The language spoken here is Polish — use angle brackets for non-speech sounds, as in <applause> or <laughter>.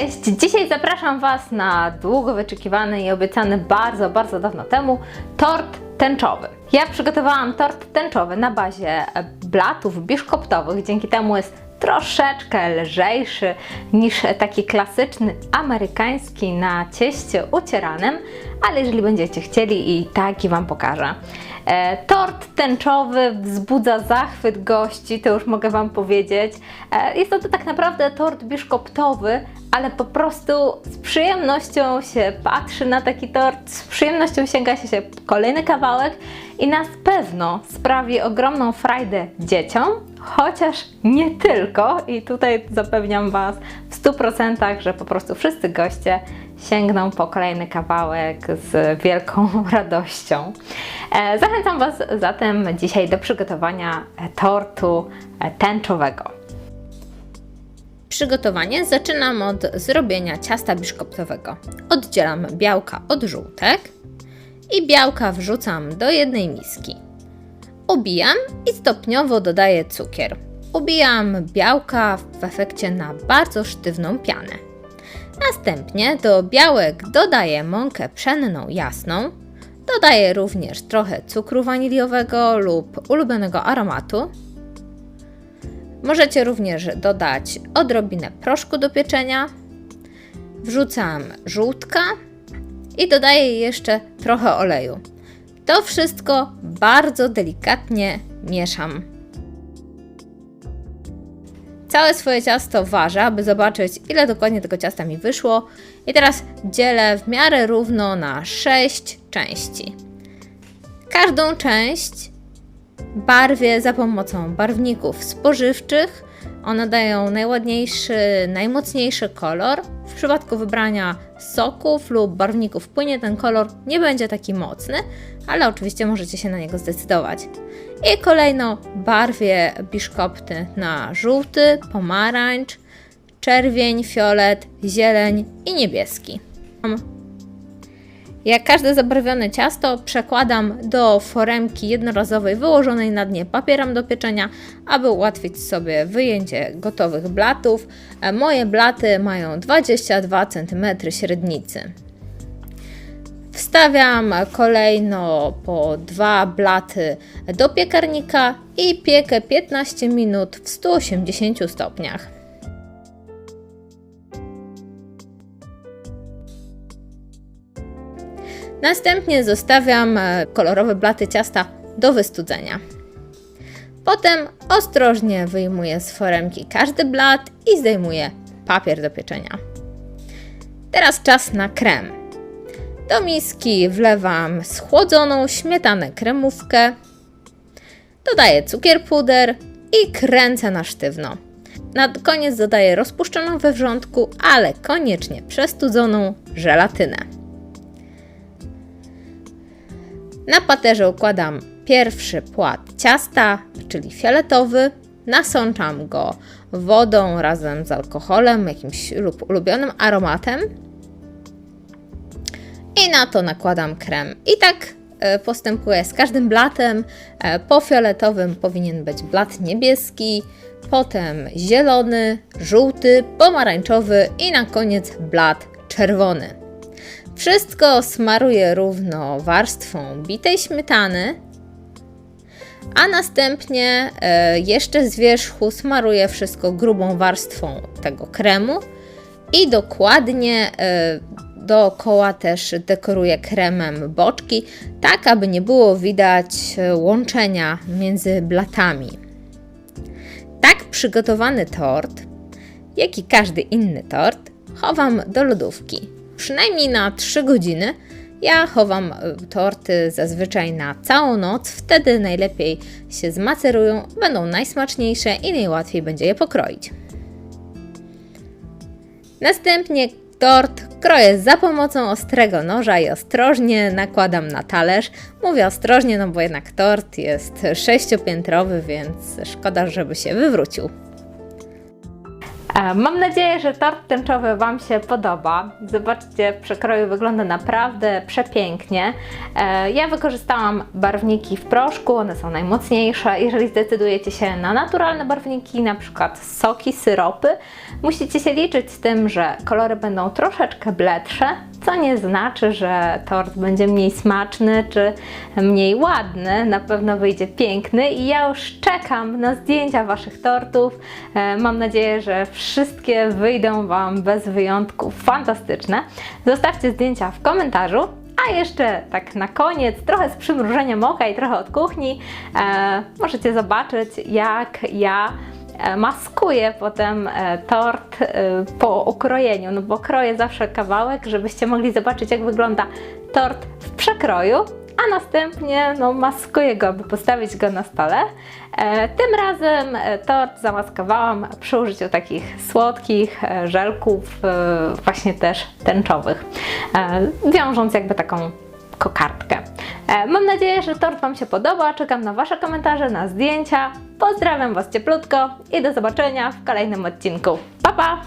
Cześć! Dzisiaj zapraszam Was na długo wyczekiwany i obiecany bardzo, bardzo dawno temu tort tęczowy. Ja przygotowałam tort tęczowy na bazie blatów biszkoptowych, dzięki temu jest troszeczkę lżejszy niż taki klasyczny amerykański na cieście ucieranym, ale jeżeli będziecie chcieli i taki Wam pokażę. E, tort tęczowy wzbudza zachwyt gości, to już mogę Wam powiedzieć. E, jest to tak naprawdę tort biszkoptowy, ale po prostu z przyjemnością się patrzy na taki tort, z przyjemnością sięga się kolejny kawałek i na pewno sprawi ogromną frajdę dzieciom, chociaż nie tylko. I tutaj zapewniam Was w 100%, że po prostu wszyscy goście sięgną po kolejny kawałek z wielką <laughs> radością. E, Zachęcam Was zatem dzisiaj do przygotowania tortu e, tęczowego. Przygotowanie zaczynam od zrobienia ciasta biszkoptowego. Oddzielam białka od żółtek i białka wrzucam do jednej miski. Ubijam i stopniowo dodaję cukier. Ubijam białka w efekcie na bardzo sztywną pianę. Następnie do białek dodaję mąkę pszenną jasną. Dodaję również trochę cukru waniliowego lub ulubionego aromatu. Możecie również dodać odrobinę proszku do pieczenia. Wrzucam żółtka i dodaję jeszcze trochę oleju. To wszystko bardzo delikatnie mieszam. Całe swoje ciasto ważę, aby zobaczyć, ile dokładnie tego ciasta mi wyszło. I teraz dzielę w miarę równo na 6 części. Każdą część barwię za pomocą barwników spożywczych. One dają najładniejszy, najmocniejszy kolor. W przypadku wybrania soków lub barwników płynie ten kolor nie będzie taki mocny, ale oczywiście możecie się na niego zdecydować. I kolejno barwię biszkopty na żółty, pomarańcz, czerwień, fiolet, zieleń i niebieski. Jak każde zabarwione ciasto, przekładam do foremki jednorazowej wyłożonej na dnie papierem do pieczenia, aby ułatwić sobie wyjęcie gotowych blatów. E, Moje blaty mają 22 cm średnicy. Wstawiam kolejno po dwa blaty do piekarnika i piekę 15 minut w 180 stopniach. Następnie zostawiam e, kolorowe blaty ciasta do wystudzenia. Potem ostrożnie wyjmuję z foremki każdy blat i zdejmuję papier do pieczenia. Teraz czas na krem. Do miski wlewam schłodzoną śmietanę kremówkę, dodaję cukier puder i kręcę na sztywno. Na koniec dodaję rozpuszczoną we wrzątku, ale koniecznie przestudzoną żelatynę. Na paterze układam pierwszy płat ciasta, czyli fioletowy. Nasączam go wodą razem z alkoholem, jakimś lub ulubionym aromatem. I na to nakładam krem. I tak e, postępuję z każdym blatem. E, Po fioletowym powinien być blat niebieski, potem zielony, żółty, pomarańczowy i na koniec blat czerwony. Wszystko smaruję równo warstwą bitej śmietany, a następnie e, jeszcze z wierzchu smaruję wszystko grubą warstwą tego kremu i dokładnie e, dookoła też dekoruję kremem boczki, tak aby nie było widać e, łączenia między blatami. Tak przygotowany tort, jak i każdy inny tort, chowam do lodówki przynajmniej na 3 godziny. Ja chowam e, torty zazwyczaj na całą noc, wtedy najlepiej się zmacerują, będą najsmaczniejsze i najłatwiej będzie je pokroić. Następnie tort kroję za pomocą ostrego noża i ostrożnie nakładam na talerz. Mówię ostrożnie, no bo jednak tort jest sześciopiętrowy, więc szkoda, żeby się wywrócił. E, Mam nadzieję, że tort tęczowy Wam się podoba. Zobaczcie, w przekroju wygląda naprawdę przepięknie. E, Ja wykorzystałam barwniki w proszku, one są najmocniejsze. Jeżeli zdecydujecie się na naturalne barwniki, na przykład soki, syropy, musicie się liczyć z tym, że kolory będą troszeczkę bledsze, co nie znaczy, że tort będzie mniej smaczny czy mniej ładny. Na pewno wyjdzie piękny i ja już czekam na zdjęcia Waszych tortów. E, Mam nadzieję, że wszystkie wyjdą Wam bez wyjątków fantastyczne. Zostawcie zdjęcia w komentarzu. A jeszcze tak na koniec, trochę z przymrużeniem oka i trochę od kuchni, e, możecie zobaczyć, jak ja maskuję potem e, tort e, po ukrojeniu, no bo kroję zawsze kawałek, żebyście mogli zobaczyć, jak wygląda tort w przekroju, a następnie no, maskuję go, aby postawić go na stole. E, tym razem e, tort zamaskowałam przy użyciu takich słodkich e, żelków, e, właśnie też tęczowych, e, wiążąc jakby taką kokardkę. E, Mam nadzieję, że tort Wam się podoba. Czekam na Wasze komentarze, na zdjęcia. Pozdrawiam Was cieplutko i do zobaczenia w kolejnym odcinku. Pa pa!